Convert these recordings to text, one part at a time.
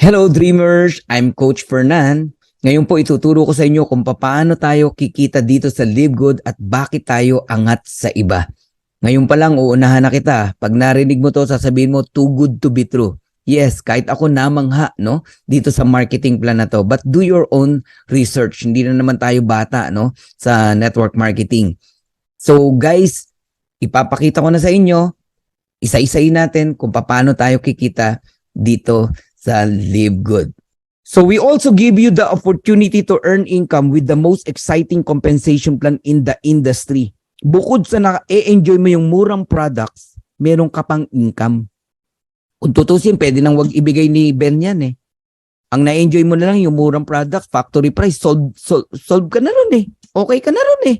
Hello Dreamers! I'm Coach Fernan. Ngayon po ituturo ko sa inyo kung paano tayo kikita dito sa Live Good at bakit tayo angat sa iba. Ngayon pa lang uunahan na kita. Pag narinig mo to, sasabihin mo too good to be true. Yes, kahit ako namangha no dito sa marketing plan na to. But do your own research. Hindi na naman tayo bata no sa network marketing. So guys, ipapakita ko na sa inyo isa-isayin natin kung paano tayo kikita dito sa Live Good. So we also give you the opportunity to earn income with the most exciting compensation plan in the industry. Bukod sa na-enjoy mo yung murang products, meron ka pang income. Kung tutusin, pwede nang wag ibigay ni Ben yan eh. Ang na-enjoy mo na lang yung murang product, factory price, solve, solve, solve ka na ron eh. Okay ka na ron eh.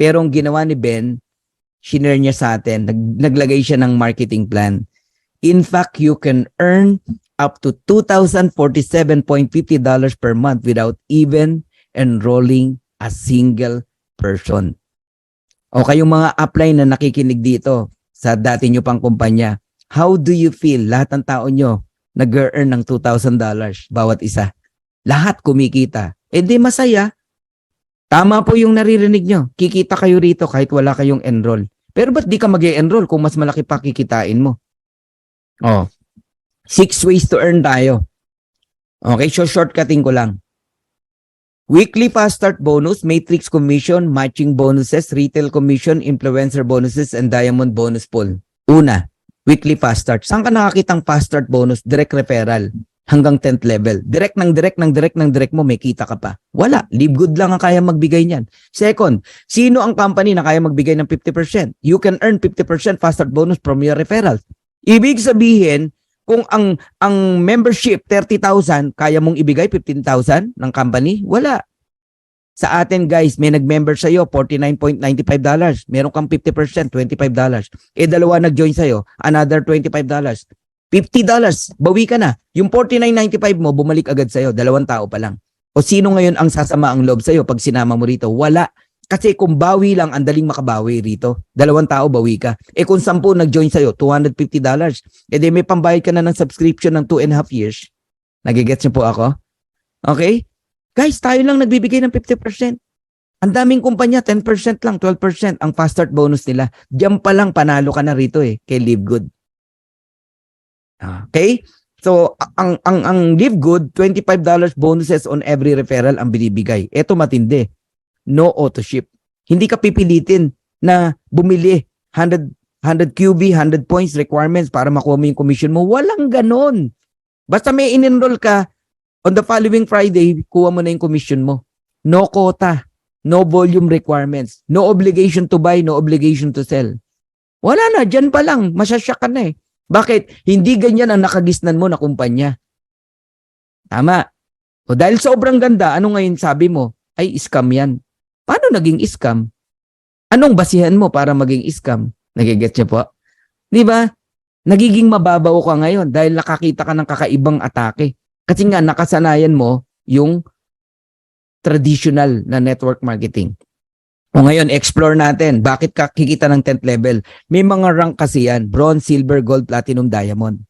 Pero ang ginawa ni Ben, shinare niya sa atin, nag, naglagay siya ng marketing plan. In fact, you can earn up to $2,047.50 per month without even enrolling a single person. O kayong mga upline na nakikinig dito sa dati nyo pang kumpanya, how do you feel lahat ng tao nyo nag-earn ng $2,000 bawat isa? Lahat kumikita. Eh di masaya. Tama po yung naririnig nyo. Kikita kayo rito kahit wala kayong enroll. Pero ba't di ka mag enroll kung mas malaki pa kikitain mo? Oh. Six ways to earn tayo. Okay, so shortcutting ko lang. Weekly fast start bonus, matrix commission, matching bonuses, retail commission, influencer bonuses, and diamond bonus pool. Una, weekly fast start. Saan ka nakakitang fast start bonus? Direct referral hanggang 10th level. Direct ng direct ng direct ng direct mo, may kita ka pa. Wala. Live good lang ang kaya magbigay niyan. Second, sino ang company na kaya magbigay ng 50%? You can earn 50% fast start bonus from your referrals. Ibig sabihin, kung ang ang membership 30,000, kaya mong ibigay 15,000 ng company? Wala. Sa atin guys, may nag-member sa iyo $49.95. Meron kang 50%, $25. Eh dalawa nag-join sa iyo, another $25. $50, bawi ka na. Yung 49.95 mo, bumalik agad sa'yo. Dalawang tao pa lang. O sino ngayon ang sasama ang loob sa'yo pag sinama mo rito? Wala. Kasi kung bawi lang, ang daling makabawi rito. Dalawang tao, bawi ka. Eh kung sampu nag-join sa'yo, $250. Eh di may pambayad ka na ng subscription ng 2 and a half years. Nagigets niyo po ako? Okay? Guys, tayo lang nagbibigay ng 50%. Ang daming kumpanya, 10% lang, 12% ang fast start bonus nila. Diyan pa lang panalo ka na rito eh, kay Live Good. Okay? So, ang ang ang Live Good, $25 bonuses on every referral ang binibigay. Ito matindi. No auto ship. Hindi ka pipilitin na bumili 100 100 QB, 100 points requirements para makuha mo yung commission mo. Walang ganon. Basta may in-enroll ka, on the following Friday, kuha mo na yung commission mo. No quota, no volume requirements, no obligation to buy, no obligation to sell. Wala na, dyan pa lang, masyasyak ka na eh. Bakit? Hindi ganyan ang nakagisnan mo na kumpanya. Tama. O dahil sobrang ganda, ano ngayon sabi mo? Ay, scam yan. Paano naging scam? Anong basihan mo para maging scam? Nagigets niyo po? Di ba? Nagiging mababaw ka ngayon dahil nakakita ka ng kakaibang atake. Kasi nga nakasanayan mo yung traditional na network marketing. O ngayon, explore natin. Bakit ka kikita ng 10th level? May mga rank kasi yan. Bronze, silver, gold, platinum, diamond.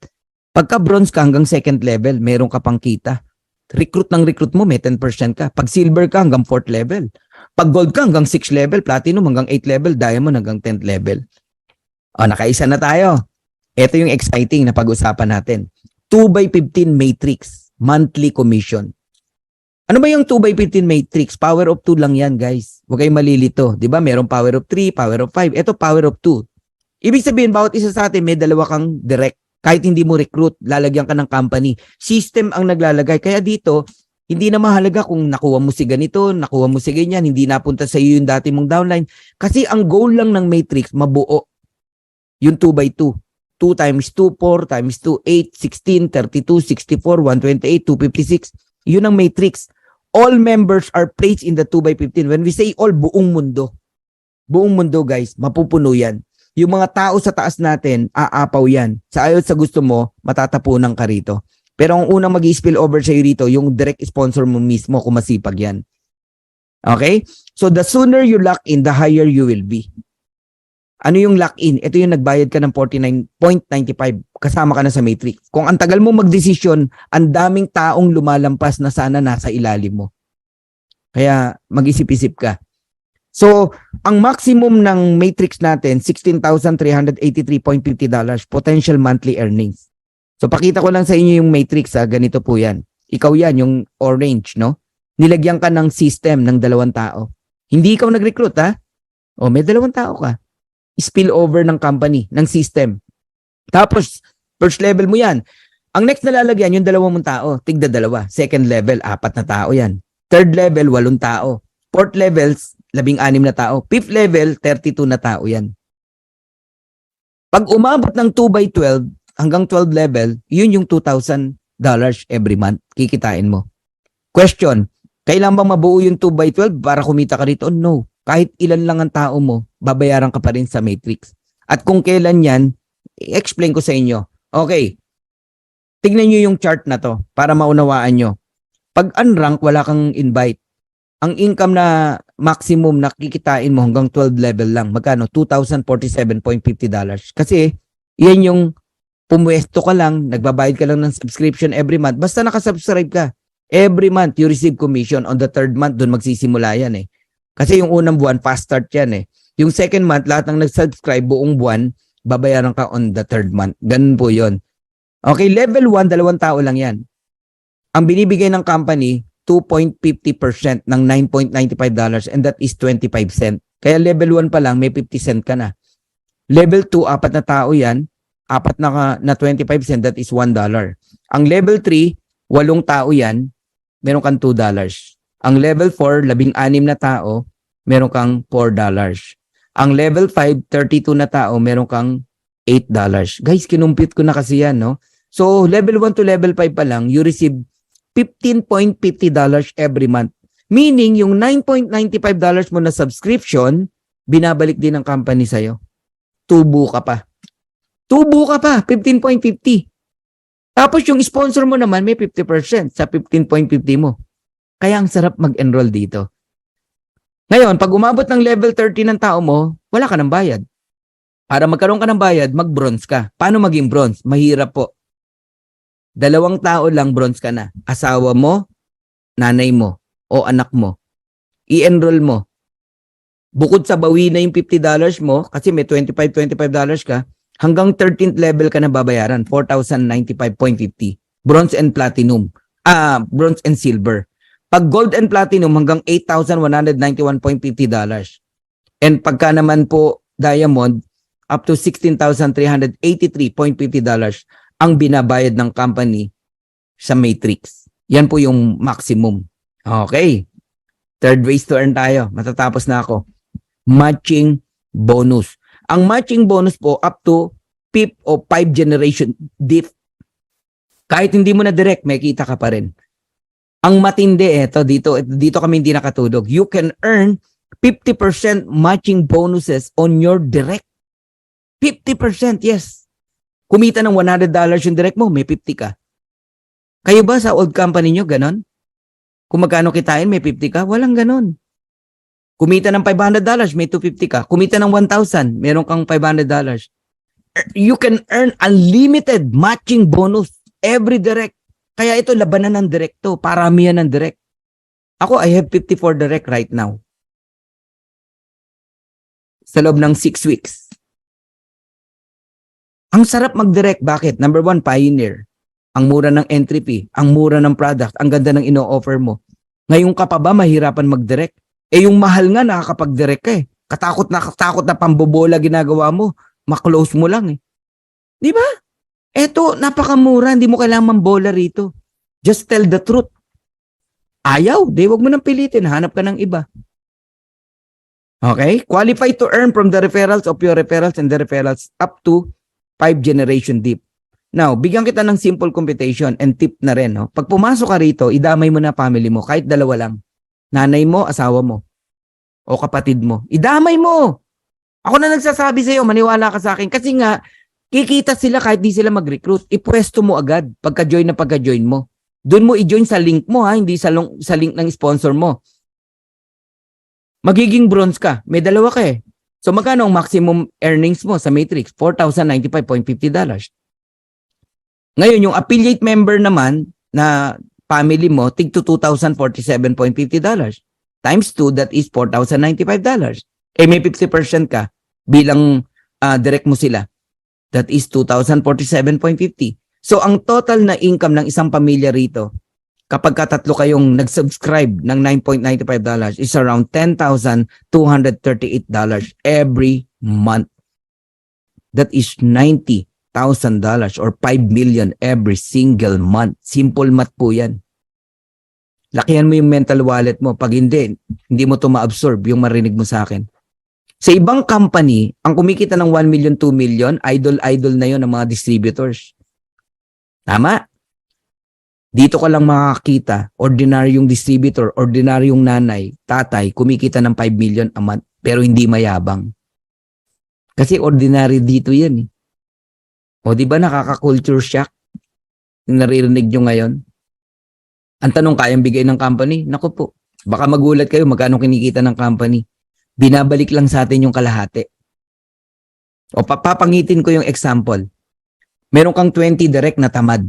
Pagka bronze ka hanggang second level, meron ka pang kita. Recruit ng recruit mo, may 10% ka. Pag silver ka hanggang 4th level. Pag gold ka hanggang 6th level, platinum hanggang 8th level, diamond hanggang 10th level. O, nakaisa na tayo. Ito yung exciting na pag-usapan natin. 2 by 15 matrix, monthly commission. Ano ba yung 2 by 15 matrix? Power of 2 lang yan, guys. Huwag kayong malilito. Ba? Merong power of 3, power of 5. Ito, power of 2. Ibig sabihin, bawat isa sa atin, may dalawa kang direct. Kahit hindi mo recruit, lalagyan ka ng company. System ang naglalagay. Kaya dito, hindi na mahalaga kung nakuha mo si ganito, nakuha mo si ganyan, hindi napunta sa iyo yung dati mong downline. Kasi ang goal lang ng matrix, mabuo. Yung 2 by 2. 2 times 2, 4 times 2, 8, 16, 32, 64, 128, 256. Yun ang matrix all members are placed in the 2 by 15. When we say all, buong mundo. Buong mundo, guys, mapupuno yan. Yung mga tao sa taas natin, aapaw yan. Sa ayot sa gusto mo, matatapunan ka rito. Pero ang unang mag spill over sa'yo rito, yung direct sponsor mo mismo kung masipag yan. Okay? So the sooner you lock in, the higher you will be. Ano yung lock-in? Ito yung nagbayad ka ng 49.95 kasama ka na sa matrix. Kung ang tagal mo magdesisyon, ang daming taong lumalampas na sana nasa ilalim mo. Kaya mag-isip-isip ka. So, ang maximum ng matrix natin, $16,383.50 potential monthly earnings. So, pakita ko lang sa inyo yung matrix ha, ganito po yan. Ikaw yan, yung orange, no? Nilagyan ka ng system ng dalawang tao. Hindi ikaw nag-recruit ha? O, may dalawang tao ka. Spill over ng company, ng system. Tapos, first level mo yan. Ang next na lalagyan, yung dalawang mong tao, tigda dalawa. Second level, apat na tao yan. Third level, walong tao. Fourth level, labing anim na tao. Fifth level, 32 na tao yan. Pag umabot ng 2 by 12 hanggang 12 level, yun yung $2,000 every month kikitain mo. Question, kailan bang mabuo yung 2 by 12 para kumita ka rito? No. Kahit ilan lang ang tao mo, babayaran ka pa rin sa matrix. At kung kailan yan, i-explain ko sa inyo. Okay, tignan nyo yung chart na to para maunawaan nyo. Pag unrank, wala kang invite. Ang income na maximum na kikitain mo hanggang 12 level lang. Magkano? $2,047.50. Kasi, yan yung pumwesto ka lang, nagbabayad ka lang ng subscription every month. Basta nakasubscribe ka. Every month, you receive commission. On the third month, doon magsisimula yan eh. Kasi yung unang buwan, fast start yan eh. Yung second month, lahat ng nag-subscribe buong buwan, babayaran ka on the third month. Ganun po yon. Okay, level 1, dalawang tao lang yan. Ang binibigay ng company, 2.50% ng $9.95 and that is 25 cent. Kaya level 1 pa lang, may 50 cent ka na. Level 2, apat na tao yan, apat na, na 25 cent, that is $1. Ang level 3, walong tao yan, meron kang $2. Ang level 4, labing anim na tao, meron kang $4. Ang level 5, 32 na tao, meron kang $8. Guys, kinumpit ko na kasi yan, no? So, level 1 to level 5 pa lang, you receive $15.50 every month. Meaning, yung $9.95 mo na subscription, binabalik din ng company sa'yo. Tubo ka pa. Tubo ka pa, 15.50. Tapos yung sponsor mo naman may 50% sa 15.50 mo. Kaya ang sarap mag-enroll dito. Ngayon, pag umabot ng level 30 ng tao mo, wala ka ng bayad. Para magkaroon ka ng bayad, mag-bronze ka. Paano maging bronze? Mahirap po. Dalawang tao lang bronze ka na. Asawa mo, nanay mo, o anak mo. I-enroll mo. Bukod sa bawi na yung $50 mo, kasi may $25, $25 ka, hanggang 13th level ka na babayaran, 4,095.50. Bronze and platinum. Ah, bronze and silver. Pag gold and platinum, hanggang $8,191.50. And pagka naman po diamond, up to $16,383.50 ang binabayad ng company sa matrix. Yan po yung maximum. Okay. Third ways to earn tayo. Matatapos na ako. Matching bonus. Ang matching bonus po up to PIP o 5 generation diff. Kahit hindi mo na direct, may kita ka pa rin. Ang matindi eto dito, dito kami hindi nakatulog. You can earn 50% matching bonuses on your direct. 50%, yes. Kumita ng $100 yung direct mo, may 50 ka. Kayo ba sa old company nyo, ganon? Kung magkano kitain, may 50 ka? Walang ganon. Kumita ng $500, may 250 ka. Kumita ng 1,000, meron kang $500. Er- You can earn unlimited matching bonus every direct. Kaya ito, labanan ng direct to. Parami yan ng direct. Ako, I have 54 direct right now. Sa loob ng 6 weeks. Ang sarap mag-direct. Bakit? Number one, pioneer. Ang mura ng entry fee, ang mura ng product, ang ganda ng ino-offer mo. Ngayon ka pa ba mahirapan mag-direct? Eh yung mahal nga nakakapag-direct ka eh. Katakot na katakot na pambobola ginagawa mo. Ma-close mo lang eh. Di ba? Eto, napakamura. Hindi mo kailangan mambola rito. Just tell the truth. Ayaw. Di, wag mo nang pilitin. Hanap ka ng iba. Okay? Qualified to earn from the referrals of your referrals and the referrals up to 5 generation deep. Now, bigyan kita ng simple computation and tip na rin. No? Pag pumasok ka rito, idamay mo na family mo, kahit dalawa lang. Nanay mo, asawa mo, o kapatid mo. Idamay mo! Ako na nagsasabi sa'yo, maniwala ka sa akin. Kasi nga, kikita sila kahit di sila mag-recruit. Ipwesto mo agad pagka-join na pagka-join mo. Doon mo i-join sa link mo ha, hindi sa, long- sa link ng sponsor mo. Magiging bronze ka. May dalawa ka eh. So magkano ang maximum earnings mo sa Matrix? $4,095.50. Ngayon, yung affiliate member naman na family mo, tig to $2,047.50. Times 2, that is $4,095. Eh may 50% ka bilang ah, direct mo sila. That is 2,047.50. So ang total na income ng isang pamilya rito, kapag katatlo kayong nag-subscribe ng $9.95 is around $10,238 every month. That is $90,000 or 5 million every single month. Simple math po yan. Lakihan mo yung mental wallet mo. Pag hindi, hindi mo to ma-absorb yung marinig mo sa akin. Sa ibang company, ang kumikita ng 1 million, 2 million, idol-idol na yon ng mga distributors. Tama? Dito ka lang makakita, ordinaryong distributor, ordinaryong nanay, tatay, kumikita ng 5 million a month, pero hindi mayabang. Kasi ordinary dito yan eh. O di ba nakaka-culture shock? Yung naririnig nyo ngayon? Ang tanong, kayang bigay ng company? Naku po, baka magulat kayo magkano kinikita ng company. Binabalik lang sa atin yung kalahati. O papapangitin ko yung example. Meron kang 20 direct na tamad.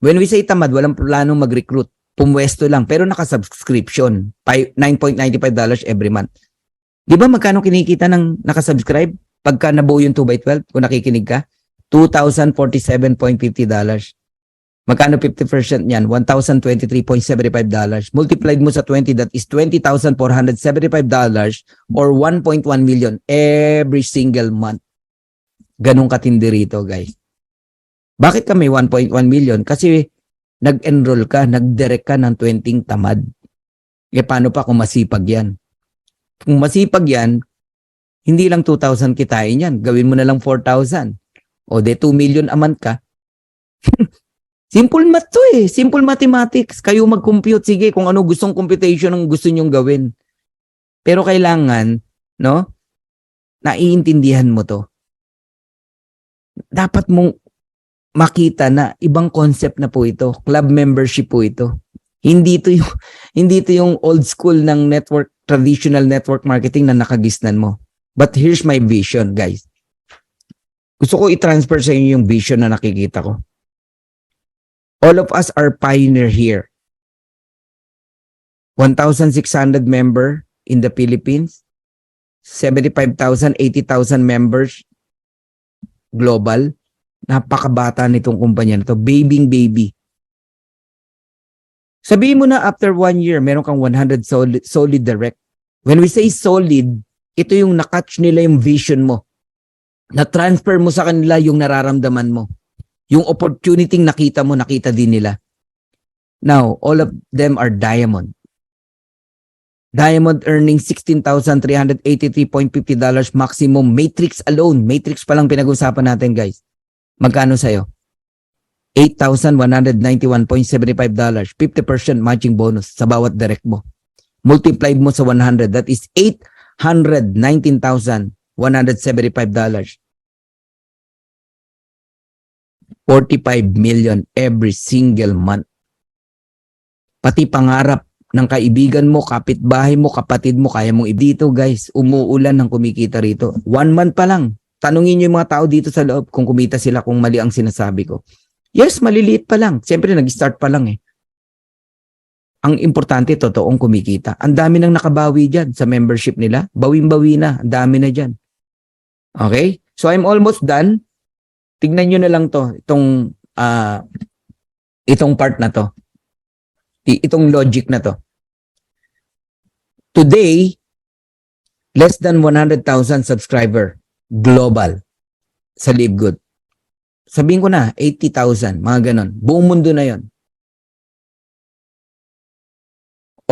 When we say tamad, walang planong mag-recruit. Pumwesto lang, pero naka-subscription. Pi- $9.95 every month. Di ba magkano kinikita ng nakasubscribe? Pagka nabuo yung 2x12, kung nakikinig ka, $2,047.50. Magkano 50% niyan? $1,023.75. Multiplied mo sa 20, that is $20,475 or 1.1 million every single month. Ganong katindi rito, guys. Bakit kami 1.1 million? Kasi nag-enroll ka, nag-direct ka ng 20 tamad. E paano pa kung masipag yan? Kung masipag yan, hindi lang 2,000 kitain yan. Gawin mo na lang 4,000. O de 2 million a month ka. Simple math to eh. Simple mathematics. Kayo mag-compute. Sige, kung ano gustong computation ang gusto nyong gawin. Pero kailangan, no? Naiintindihan mo to. Dapat mong makita na ibang concept na po ito. Club membership po ito. Hindi to yung, hindi to yung old school ng network, traditional network marketing na nakagisnan mo. But here's my vision, guys. Gusto ko i-transfer sa inyo yung vision na nakikita ko. All of us are pioneer here. 1,600 member in the Philippines. 75,000, 80,000 members global. Napakabata nitong kumpanya na to. Babying baby. Sabihin mo na after one year, meron kang 100 solid, solid direct. When we say solid, ito yung nakatch nila yung vision mo. Na-transfer mo sa kanila yung nararamdaman mo. Yung opportunity nakita mo, nakita din nila. Now, all of them are diamond. Diamond earning $16,383.50 maximum. Matrix alone. Matrix pa lang pinag-usapan natin, guys. Magkano sa'yo? $8,191.75. 50% matching bonus sa bawat direct mo. Multiplied mo sa 100. That is $819,175. 45 million every single month. Pati pangarap ng kaibigan mo, kapitbahay mo, kapatid mo, kaya mong dito guys, umuulan ng kumikita rito. One month pa lang. Tanungin niyo yung mga tao dito sa loob kung kumita sila kung mali ang sinasabi ko. Yes, maliliit pa lang. Siyempre, nag-start pa lang eh. Ang importante, totoong kumikita. Ang dami nang nakabawi dyan sa membership nila. Bawing-bawi na. Ang dami na dyan. Okay? So, I'm almost done. Tignan nyo na lang to. Itong, ah, itong part na to. Itong logic na to. Today, less than 100,000 subscriber global sa LiveGood. Sabihin ko na, 80,000, mga ganon. Buong mundo na yon.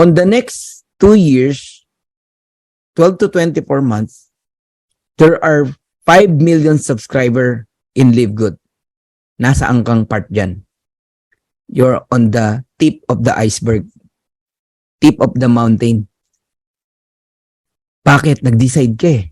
On the next two years, 12 to 24 months, there are 5 million subscriber in LiveGood. Nasa angkang part dyan. You're on the tip of the iceberg. Tip of the mountain. Bakit? Nag-decide ka eh.